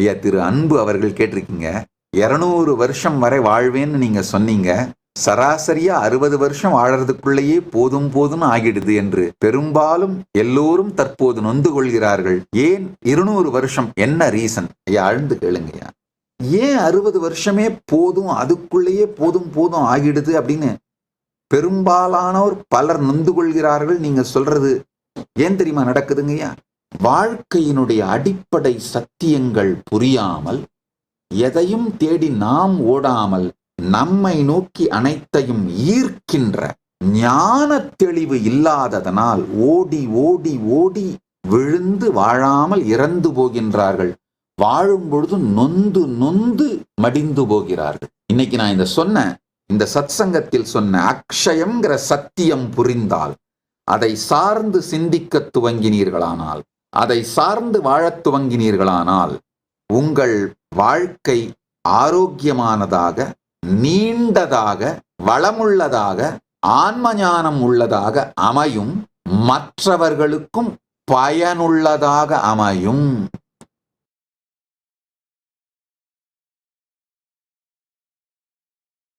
ஐயா திரு அன்பு அவர்கள் கேட்டிருக்கீங்க. இருநூறு வருஷம் வரை வாழ்வேன்னு நீங்க சொன்னீங்க. சராசரியா அறுபது வருஷம் வாழறதுக்குள்ளேயே போதும் போதும் ஆகிடுது என்று பெரும்பாலும் எல்லோரும் தற்போது நொந்து கொள்கிறார்கள். ஏன் இருநூறு வருஷம்? என்ன ரீசன்? ஐயா ஆழ்ந்து கேளுங்கய்யா ஏன் அறுபது வருஷமே போதும் அதுக்குள்ளேயே போதும் போதும் ஆகிடுது அப்படின்னு பெரும்பாலானோர் பலர் நொந்து கொள்கிறார்கள். நீங்க சொல்றது ஏன் தெரியுமா நடக்குதுங்கய்யா வாழ்க்கையினுடைய அடிப்படை சத்தியங்கள் புரியாமல் எதையும் தேடி நாம் ஓடாமல் நம்மை நோக்கி அனைத்தையும் ஈர்க்கின்ற ஞான தெளிவு இல்லாததனால் ஓடி ஓடி ஓடி விழுந்து வாழாமல் இறந்து போகின்றார்கள். வாழும் பொழுது நொந்து நொந்து மடிந்து போகிறார்கள். இன்னைக்கு நான் இந்த சொன்ன இந்த சத்சங்கத்தில் சொன்ன அக்ஷயம்ங்கிற சத்தியம் புரிந்தால் அதை சார்ந்து சிந்திக்க துவங்கினீர்களானால் அதை சார்ந்து வாழத் துவங்கினீர்களானால் உங்கள் வாழ்க்கை ஆரோக்கியமானதாக நீண்டதாக வளமுள்ளதாக ஆன்மஞானம் உள்ளதாக அமையும். மற்றவர்களுக்கும் பயனுள்ளதாக அமையும்.